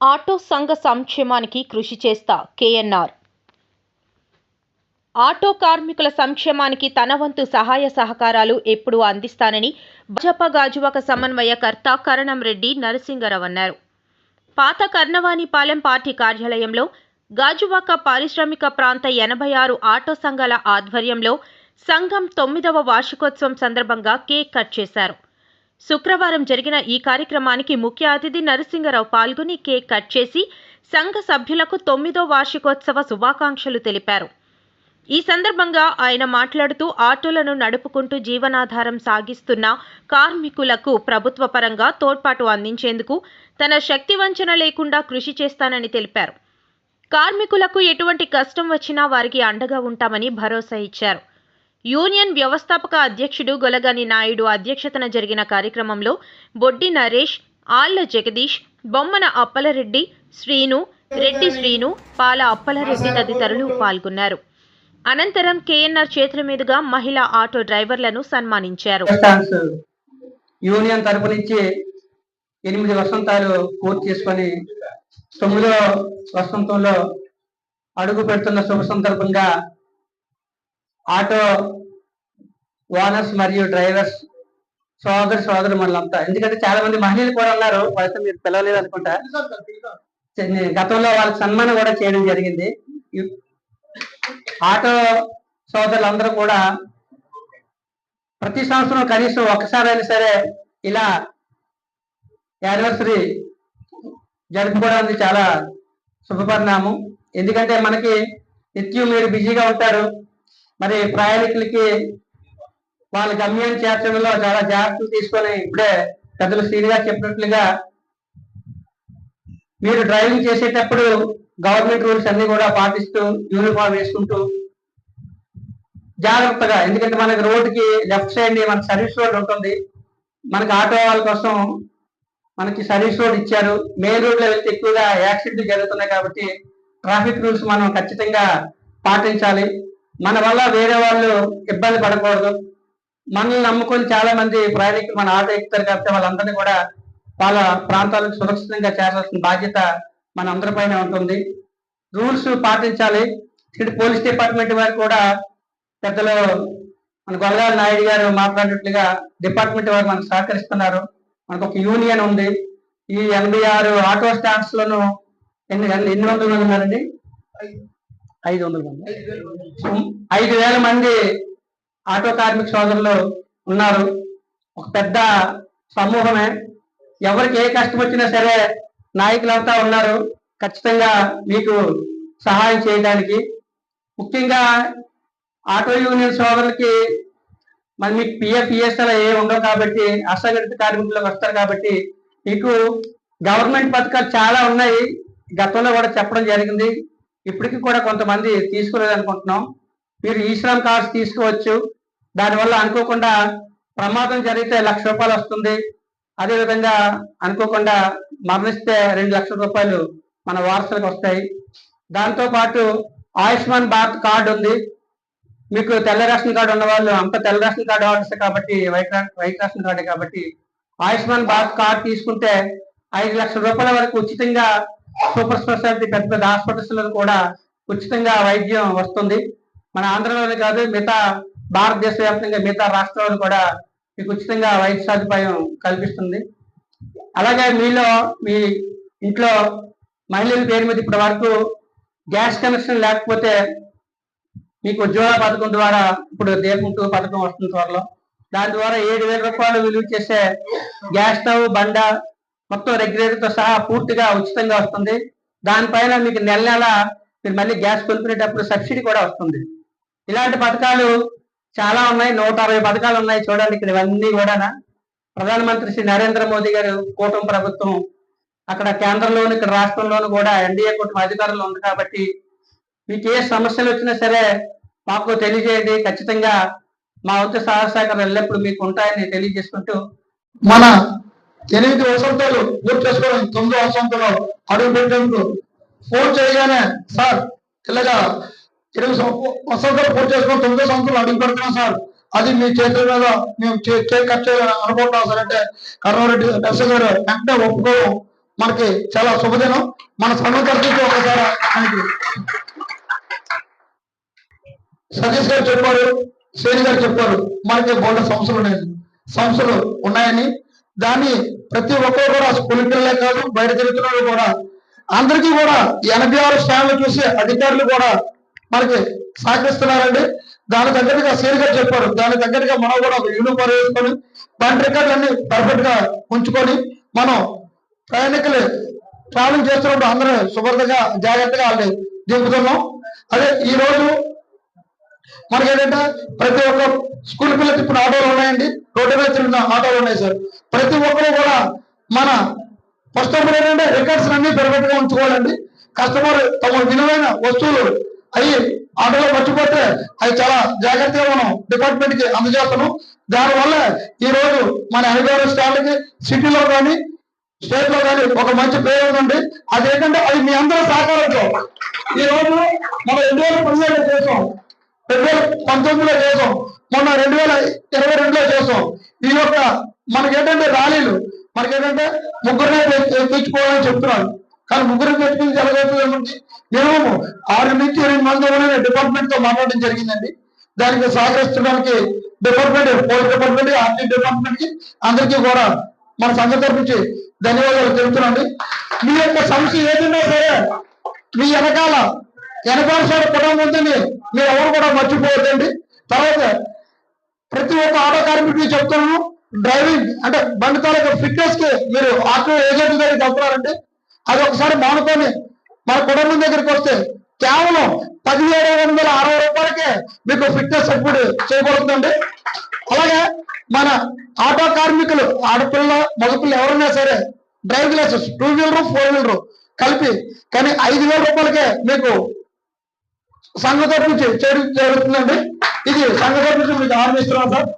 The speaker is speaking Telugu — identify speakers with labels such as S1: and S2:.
S1: ఆటో సంఘ సంక్షేమానికి కృషి చేస్తా కేఎన్ఆర్. ఆటో కార్మికుల సంక్షేమానికి తన వంతు సహాయ సహకారాలు ఎప్పుడూ అందిస్తానని భాజపా గాజువాక సమన్వయకర్త కరణం రెడ్డి నరసింగరావు అన్నారు. పాత కర్ణవాణిపాలెం పార్టీ కార్యాలయంలో గాజువాక పారిశ్రామిక ప్రాంత ఎనభై ఆరు ఆటో సంఘాల ఆధ్వర్యంలో సంఘం తొమ్మిదవ వార్షికోత్సవం సందర్భంగా కేక్ కట్ చేశారు. శుక్రవారం జరిగిన ఈ కార్యక్రమానికి ముఖ్య అతిథి నరసింగరావు పాల్గొని కేక్ కట్ చేసి సంఘ సభ్యులకు తొమ్మిదో వార్షికోత్సవ శుభాకాంక్షలు తెలిపారు. ఈ సందర్భంగా ఆయన మాట్లాడుతూ ఆటోలను నడుపుకుంటూ జీవనాధారం సాగిస్తున్న కార్మికులకు ప్రభుత్వ పరంగా తోడ్పాటు అందించేందుకు తన శక్తి వంచన లేకుండా కృషి చేస్తానని తెలిపారు. కార్మికులకు ఎటువంటి కష్టం వచ్చినా వారికి అండగా ఉంటామని భరోసా ఇచ్చారు. యూనియన్ వ్యవస్థాపక అధ్యక్షుడు గొలగని నాయుడు అధ్యక్షతన జరిగిన కార్యక్రమంలో బొడ్డి నరేష్ ఆళ్ళ జగదీష్ బొమ్మన అప్పలరెడ్డి శ్రీను రెడ్డి శ్రీను పాల అప్పలరెడ్డి తదితరులు పాల్గొన్నారు. అనంతరం కేఎన్ఆర్ చేతుల మీదుగా మహిళా ఆటో డ్రైవర్లను సన్మానించారు.
S2: యూనియన్ తరపు నుంచి ఎనిమిది వసంతాలు పూర్తి చేసుకొని తొమ్మిదో వసంతంలో అడుగు పెడుతున్న శుభ సందర్భంగా ఆటో ఓనర్స్ మరియు డ్రైవర్స్ సోదరు సోదరు మనలంతా ఎందుకంటే చాలా మంది మహిళలు కూడా ఉన్నారు. వాళ్ళతో మీరు పిలవలేదు అనుకుంటా. గతంలో వాళ్ళకి సన్మానం కూడా చేయడం జరిగింది. ఆటో సోదరులందరూ కూడా ప్రతి సంవత్సరం కనీసం ఒక్కసారైనా అయినా సరే ఇలా యానివర్సరీ జరుపుకోవడం అనేది చాలా శుభపరిణామం. ఎందుకంటే మనకి నిత్యం మీరు బిజీగా ఉంటారు. మరి ప్రయాణికులకి వాళ్ళ గమ్యం చేర్చడంలో చాలా జాగ్రత్తలు తీసుకొని ఇప్పుడే పెద్దలు శ్రీనిగా చెప్పినట్లుగా మీరు డ్రైవింగ్ చేసేటప్పుడు గవర్నమెంట్ రూల్స్ అన్ని కూడా పాటిస్తూ యూనిఫామ్ వేసుకుంటూ జాగ్రత్తగా ఎందుకంటే మనకి రోడ్డుకి లెఫ్ట్ సైడ్ని మనకి సర్వీస్ రోడ్ ఉంటుంది. మనకి ఆటో వాళ్ళ కోసం మనకి సర్వీస్ రోడ్ ఇచ్చారు. మెయిన్ రోడ్లో వెళ్తే ఎక్కువగా యాక్సిడెంట్ జరుగుతున్నాయి కాబట్టి ట్రాఫిక్ రూల్స్ మనం ఖచ్చితంగా పాటించాలి. మన వల్ల వేరే వాళ్ళు ఇబ్బంది పడకూడదు. మనల్ని నమ్ముకొని చాలా మంది ప్రయాణికులు మన ఆటో ఎక్కుతారు కాబట్టి వాళ్ళందరినీ కూడా వాళ్ళ ప్రాంతాలకు సురక్షితంగా చేరాల్సిన బాధ్యత మన అందరిపైన ఉంటుంది. రూల్స్ పాటించాలి. ఇటు పోలీస్ డిపార్ట్మెంట్ వారు కూడా పెద్దలు మన గొల్లగాల నాయుడు గారు మాట్లాడినట్లుగా డిపార్ట్మెంట్ వారు మనకు సహకరిస్తున్నారు. మనకు ఒక యూనియన్ ఉంది. ఈ ఎనభై ఆరు ఆటో స్టాండ్స్ లోను ఎన్ని ఎన్ని వందలు ఉన్నారండి? ఐదు వందల మంది. ఐదు వేల మంది ఆటో కార్మిక సోదరులు ఉన్నారు. ఒక పెద్ద సమూహమే. ఎవరికి ఏ కష్టం వచ్చినా సరే నాయకులంతా ఉన్నారు. ఖచ్చితంగా మీకు సహాయం చేయడానికి. ముఖ్యంగా ఆటో యూనియన్ సోదరులకి మరి మీకు పిఎఫ్ పిఎస్ఎల్ ఏ ఉండవు కాబట్టి అసంఘటిత కార్మికులకు వస్తారు కాబట్టి మీకు గవర్నమెంట్ పథకాలు చాలా ఉన్నాయి. గతంలో కూడా చెప్పడం జరిగింది. ఇప్పటికీ కూడా కొంతమంది తీసుకోలేదనుకుంటున్నాం. మీరు ఈ శ్రమ్ కార్డ్స్ తీసుకోవచ్చు. దానివల్ల అనుకోకుండా ప్రమాదం జరిగితే లక్ష రూపాయలు వస్తుంది. అదేవిధంగా అనుకోకుండా మరణిస్తే రెండు లక్షల రూపాయలు మన వారసులకు వస్తాయి. దాంతో పాటు ఆయుష్మాన్ భారత్ కార్డు ఉంది. మీకు తెల్ల రేషన్ కార్డు ఉన్నవాళ్ళు అంత తెల్ల రేషన్ కార్డు వాడచ్చు కాబట్టి వైట్ వైట్ రేషన్ కార్డు కాబట్టి ఆయుష్మాన్ భారత్ కార్డు తీసుకుంటే ఐదు లక్షల రూపాయల వరకు ఉచితంగా సూపర్ స్పెషాలిటీ పెద్ద పెద్ద హాస్పిటల్స్లో కూడా ఉచితంగా వైద్యం వస్తుంది. మన ఆంధ్రలోనే కాదు మిగతా భారతదేశ వ్యాప్తంగా మిగతా రాష్ట్రాలు కూడా మీకు ఉచితంగా వైద్య సదుపాయం కల్పిస్తుంది. అలాగే మీలో మీ ఇంట్లో మహిళల పేరు మీద ఇప్పటి వరకు గ్యాస్ కనెక్షన్ లేకపోతే మీకు ఉజ్వల పథకం ద్వారా ఇప్పుడు దీపం టూ పథకం వస్తుంది త్వరలో. దాని ద్వారా ఏడు వేల రూపాయలు విలువ చేసే గ్యాస్ స్టవ్ బండ మొత్తం రెగ్యులేటర్తో సహా పూర్తిగా ఉచితంగా వస్తుంది. దానిపైన మీకు నెల నెల మీరు మళ్ళీ గ్యాస్ కొనుక్కునేటప్పుడు సబ్సిడీ కూడా వస్తుంది. ఇలాంటి పథకాలు చాలా ఉన్నాయి. నూట అరవై పథకాలు ఉన్నాయి చూడండి ఇక్కడ ఇవన్నీ కూడా ప్రధానమంత్రి శ్రీ నరేంద్ర మోదీ గారు కూటమి ప్రభుత్వం అక్కడ కేంద్రంలోను ఇక్కడ రాష్ట్రంలోను కూడా ఎన్డీఏ కూటమి అధికారంలో ఉంది కాబట్టి మీకు ఏ సమస్యలు వచ్చినా సరే మాకు తెలియజేయండి. ఖచ్చితంగా మా వంతు సహాయ సహకారాలు ఎల్లప్పుడూ మీకు ఉంటాయని తెలియజేసుకుంటూ
S3: మన ఎనిమిది వసంతాలు పూర్తి చేసుకోవడం తొమ్మిదో వసంతంలో అడుగు పెట్టేందుకు ఫోన్ చేయగానే సార్ ఇలాగా ఎనిమిది వసంతాలు పూర్తి చేసుకొని తొమ్మిదో సంవత్సరాలు అడుగు పెడుతున్నాం సార్. అది మీ చేతుల మీద మేము చే- కేక్ కట్ చేయాలని అనుకుంటున్నాం సార్. అంటే కర్ణారెడ్డి నర్స గారు వెంటనే ఒప్పుకోవడం మనకి చాలా శుభదినం. మన సంఘం ఒకసారి సతీష్ గారు చెప్పారు శ్రేణి గారు చెప్పారు మనకి బోల్డ్ సంస్థలు ఉన్నాయి. సంస్థలు ఉన్నాయని దాన్ని ప్రతి ఒక్కరు కూడా స్కూల్ పిల్లలే కాదు బయట తిరుగుతున్నారు కూడా. అందరికీ కూడా ఎనభై ఆరు స్థానాలు చూసి అధికారులు కూడా మనకి సహకరిస్తున్నారండి. దాని తగ్గట్టుగా శ్రేణి చెప్పారు. దాని తగ్గట్టుగా మనం కూడా ఒక యూనిఫామ్ వేసుకొని బండి రికార్డులన్నీ పర్ఫెక్ట్గా ఉంచుకొని మనం ప్రయాణికులు ట్రావెలింగ్ చేస్తున్నప్పుడు అందరూ శుభ్రతగా జాగ్రత్తగా వాళ్ళని దింపుతున్నాం. అదే ఈ రోజు మనకి ఏంటంటే ప్రతి ఒక్క స్కూల్ పిల్లలకి ఇప్పుడు ఆటోలు ఉన్నాయండి. రోడ్డు మీద తిరిగిన ఆటోలు ఉన్నాయి సార్. ప్రతి ఒక్కరు కూడా మన కస్టమర్ ఏంటంటే రికార్డ్స్ అన్ని పెరగట్టుగా ఉంచుకోవాలండి. కస్టమర్ తమ విలువైన వస్తువులు అవి ఆటోలో మర్చిపోతే అవి చాలా జాగ్రత్తగా మనం డిపార్ట్మెంట్కి అందజేస్తాము. దానివల్ల ఈ రోజు మన హైదరాబాద్ స్టాండ్కి సిటీలో కానీ స్టేట్లో కానీ ఒక మంచి పేరు ఉందండి. అదేంటంటే అది మీ అందరూ సహకారంతో ఈ రోజు మనం ఎన్నో పనిచేయడం పదిహేడులో రెండు వేల పంతొమ్మిదిలో చేసాం. మొన్న రెండు వేల ఇరవై రెండులో చేసాం. ఈ యొక్క మనకేంటంటే ర్యాలీలు మనకేంటంటే ముగ్గురునే తెచ్చుకోవాలని చెప్తున్నాను కానీ ముగ్గురు తెచ్చుకుని జరగవుతుంది మినిమం ఆరు నుంచి ఎనిమిది మంది డిపార్ట్మెంట్తో మాట్లాడడం జరిగిందండి. దానికి సహకరిస్తడానికి డిపార్ట్మెంట్ పోలీస్ డిపార్ట్మెంట్ ఆర్టీ డిపార్ట్మెంట్కి అందరికీ కూడా మన సంఘం తరపు నుంచి ధన్యవాదాలు తెలుపుతున్నాండి మీ యొక్క సమస్య ఏదైనా సరే మీ వెనకాల వెనకాల సైడ్ కుటుంబం ఉందని మీరు ఎవరు కూడా మర్చిపోవద్దండి. తర్వాత ప్రతి ఒక్క ఆటో కార్మికుడికి చెప్తున్నాను డ్రైవింగ్ అంటే బండి తాలూకా ఫిట్నెస్కి మీరు ఆటో ఏజెంట్ దగ్గరికి వెళ్తున్నారంటే అది ఒకసారి మానుకొని మన కుటుంబం దగ్గరికి వస్తే కేవలం పదిహేడు వందల అరవై రూపాయలకే మీకు ఫిట్నెస్ సర్టిఫికేట్ చేయబడుతుందండి. అలాగే మన ఆటో కార్మికులు ఆడపిల్ల మగపిల్ల ఎవరైనా సరే driving licence two wheeler four wheeler కలిపి కానీ ఐదు వేల రూపాయలకే మీకు సంఘ తరపు చెడు జరుగుతుందండి. ఇది సంఘ తరపు మీకు ఆర్మిస్తున్నాం సార్?